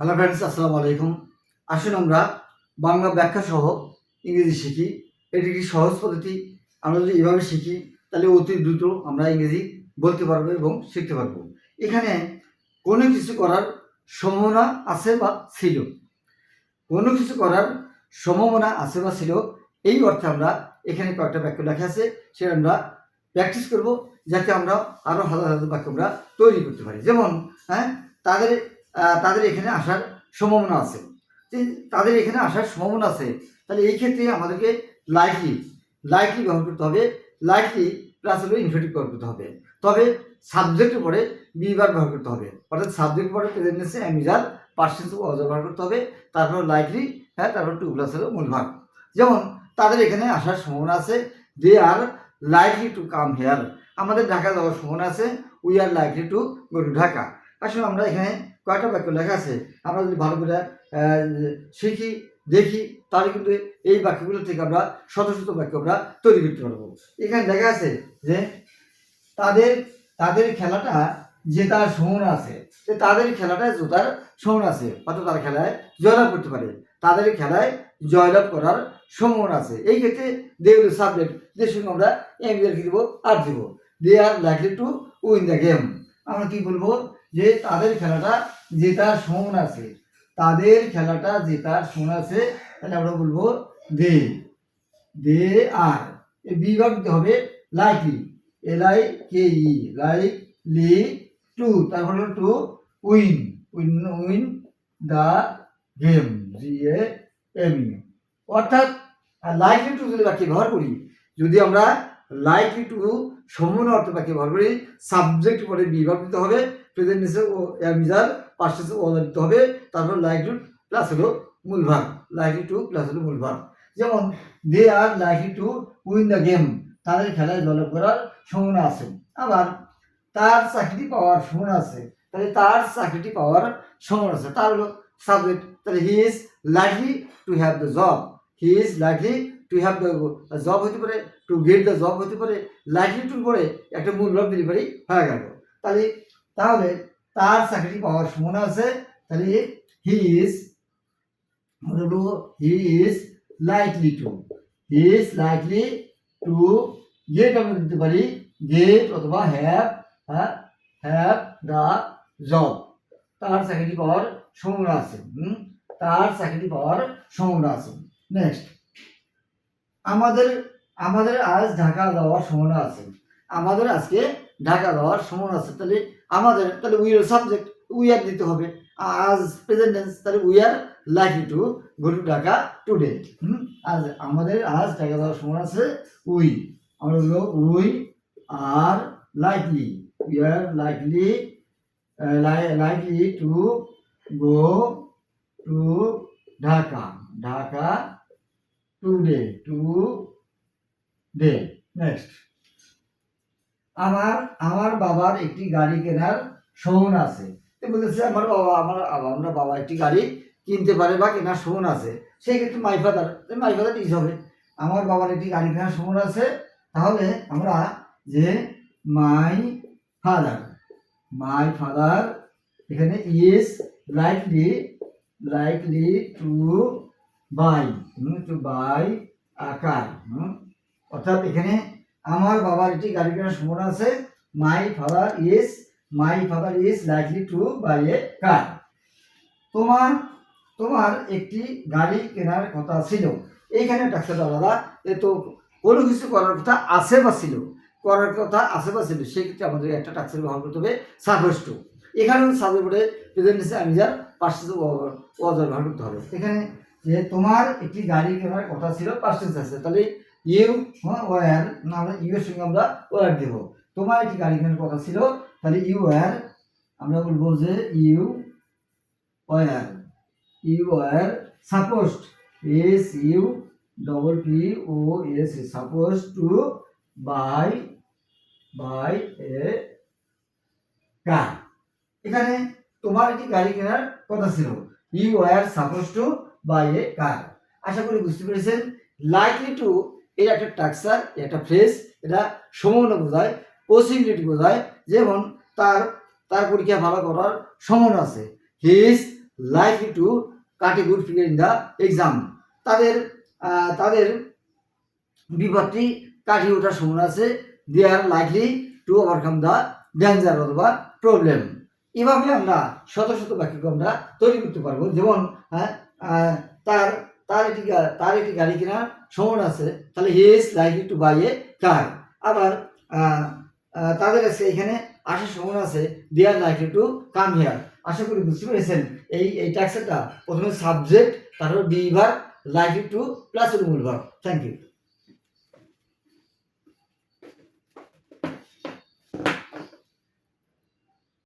Hello friends আসসালামু আলাইকুম আসুন আমরা বাংলা ব্যাখ্যা সহ ইংরেজি শিখি। এটি একটি সহজ পদ্ধতি। আমরা যদি এভাবে শিখি, তাহলে অতি দ্রুত আমরা ইংরেজি বলতে পারব এবং শিখতে পারব। এখানে কোনো কিছু করার সম্ভাবনা আছে বা ছিল? কোনো কিছু করার সম্ভাবনা আছে বা ছিল? এই অর্থে আমরা এখানে কয়েকটা বাক্য লেখা আছে, সেটা আমরা প্র্যাকটিস করব, যাতে আমরা আরও হাজার হাজার বাক্য আমরা তৈরি করতে পারি। যেমন হ্যাঁ তাদের তাদের এখানে আসার সম্ভাবনা আছে। তাদের এখানে আসার সম্ভাবনা আছে, তাহলে এই ক্ষেত্রে আমাদেরকে লাইকলি লাইকলি ব্যবহার করতে হবে। লাইকলি প্লাস হলো ইনফিনিটিভ ব্যবহার করতে হবে। তবে সাবজেক্টের পরে বিবার ব্যবহার করতে হবে। অর্থাৎ সাবজেক্ট পরে প্রেজেন্টেন্সে অ্যামিজার পার্সেন্স ব্যবহার করতে হবে। তারপর লাইকলি হ্যাঁ তারপর টু প্লাস হলো মূল ভাগ যেমন তাদের এখানে আসার সম্ভাবনা আছে they are likely to come here আমাদের ঢাকা যাওয়ার সম্ভাবনা আছে we are likely to go to Dhaka আসলে আমরা এখানে কয়েকটা বাক্য লেখা আছে? আমরা যদি ভালো করে শিখি, দেখি, তাহলে কিন্তু এই বাক্যগুলো থেকে আমরা শত শত বাক্য আমরা তৈরি করতে পারব। এখানে দেখা আছে যে, তাদের তাদের খেলাটা জেতার সম্ভাবনা আছে, যে তাদের খেলাটা জেতার সম্ভাবনা আছে, অর্থাৎ তারা খেলায় জয়লাভ করতে পারে। তাদের খেলায় জয়লাভ করার সম্ভাবনা আছে। এই ক্ষেত্রে দেগুলো সাবজেক্ট যে সঙ্গে আমরা এমবিআর কি দেবো, আর দিব। They are likely to win the game আমরা কি বলব? যে তাদের খেলাটা জেতার সম্ভাবনা আছে। তাদের খেলাটা জেতার সম্ভাবনা আছে, তাহলে আমরা বলব দে দে আর। দিতে হবে likely L I K E likely to, তারপর হলো to, win win win the game, G A M. E অর্থাৎ লাইকলি টু যদি বাক্যে ব্যবহার করি, যদি আমরা লাইকলি টু সম্পূর্ণ অর্থ বাক্যে ব্যবহার করি, সাবজেক্ট পরে বিভাগ দিতে হবে প্রেজেন্টেন্সে ও অ্যামিজার পার্সেন্সে ও দিতে হবে, তারপর লাইকলি প্লাস হলো মূল ভাগ লাইকলি টু প্লাস হলো মূল ভাগ যেমন they are likely to win the game তাদের খেলায় জয়লাভ করার সম্ভাবনা আছে। আবার, তার চাকরিটি পাওয়ার সম্ভাবনা আছে, তাহলে তার চাকরিটি পাওয়ার সম্ভাবনা আছে। তার হলো সাবজেক্ট তাহলে he is likely to have the job he is likely to have the job হতে পারে টু গেট দ্য জব হতে পারে লাইকলি টু করে একটা মূল ভাব ডেলিভারি হয়ে গেল। তাহলে তাহলে তার চাকরিটি পাওয়ার সম্ভাবনা আছে, তাহলে হি ইজ হলো he is likely to he is likely to get আমরা দিতে পারি গেট অথবা হ্যাভ হ্যাভ দ্য জব তার চাকরি পাওয়ার সম্ভাবনা আছে? তার চাকরি পাওয়ার সম্ভাবনা আছে নেক্সট আমাদের আমাদের আজ ঢাকা যাওয়ার সম্ভাবনা আছে, আমাদের আজকে ঢাকা যাওয়ার সম্ভাবনা আছে, তাহলে আমাদের, তাহলে উই সাবজেক্ট উই আর দিতে হবে। আজ প্রেজেন্ট টেন্স তাহলে we are likely to go to Dhaka today আজ আমাদের আজ ঢাকা যাওয়ার সময় আছে উই আমরা হলো we are likely we are likely likely to go to Dhaka Dhaka today today next আমার আমার বাবার একটি গাড়ি কেনার সম্ভাবনা আছে। বলেছে, আমার বাবা, আমার আমরা বাবা একটি গাড়ি কিনতে পারে বা কেনার সম্ভাবনা আছে। সেই ক্ষেত্রে my father my father is হবে। আমার বাবার একটি গাড়ি কেনার সম্ভাবনা আছে। তাহলে আমরা যে মাই ফাদার মাই ফাদার এখানে is likely likely to buy to buy আকার? অর্থাৎ এখানে আমার বাবার একটি গাড়ি কেনার সম্ভাবনা আছে। My father is my father is likely to buy a car তোমার তোমার একটি গাড়ি কেনার কথা ছিল। এইখানে টাক্সাটা আলাদা। এ তো কোনো কিছু করার কথা আছে বা ছিল? করার কথা আছে বা ছিল? সেক্ষেত্রে আমাদের একটা টাক্সের ব্যবহার করতে হবে সাবজেক্ট টু এখানে সাবজেক্ট বলে প্রেজেন্টেন্সে আমি যার ওয়াজার ব্যবহার করতে হবে। এখানে যে তোমার একটি গাড়ি কেনার কথা ছিল পার্সেন্স আছে। তাহলে ইউ ওয়ার না, আমরা ইউ এর সঙ্গে আমরা ওয়ার দেব। তোমার একটি গাড়ি কথা ছিল, তাহলে ইউ ওয়ার আমরা বলব যে you were you were supposed S U double P O S suppose to buy buy a car এখানে তোমার একটি গাড়ি কেনার কথা ছিল, you were suppose to buy a car আশা করি বুঝতে পেরেছেন। লাইকলি টু এর একটা টাক্সার একটা ফ্রেজ এটা সম্ভাবনা বোঝায় পসিবিলিটি বোঝায়, যেমন তার তার পরীক্ষা ভালো করার সম্ভাবনা আছে। He is likely to cut good figure in the exam তাদের তাদের বিপদটি কাটিয়ে ওঠার সম্ভাবনা আছে। They are likely to overcome the danger অথবা প্রবলেম এভাবে আমরা শত শত বাক্যকে আমরা তৈরি করতে পারব। যেমন হ্যাঁ তার তার একটি তার একটি গাড়ি কেনার সম্ভাবনা আছে, তাহলে he is likely to buy a car আবার তাদের কাছে এখানে আসার সম্ভাবনা আছে they are likely to come here আশা করি বুঝতে পেরেছেন? এই এই ট্যাক্সটা প্রথমে সাবজেক্ট তারপর বিভার লাইকলি টু প্লাস মূল ভার থ্যাংক ইউ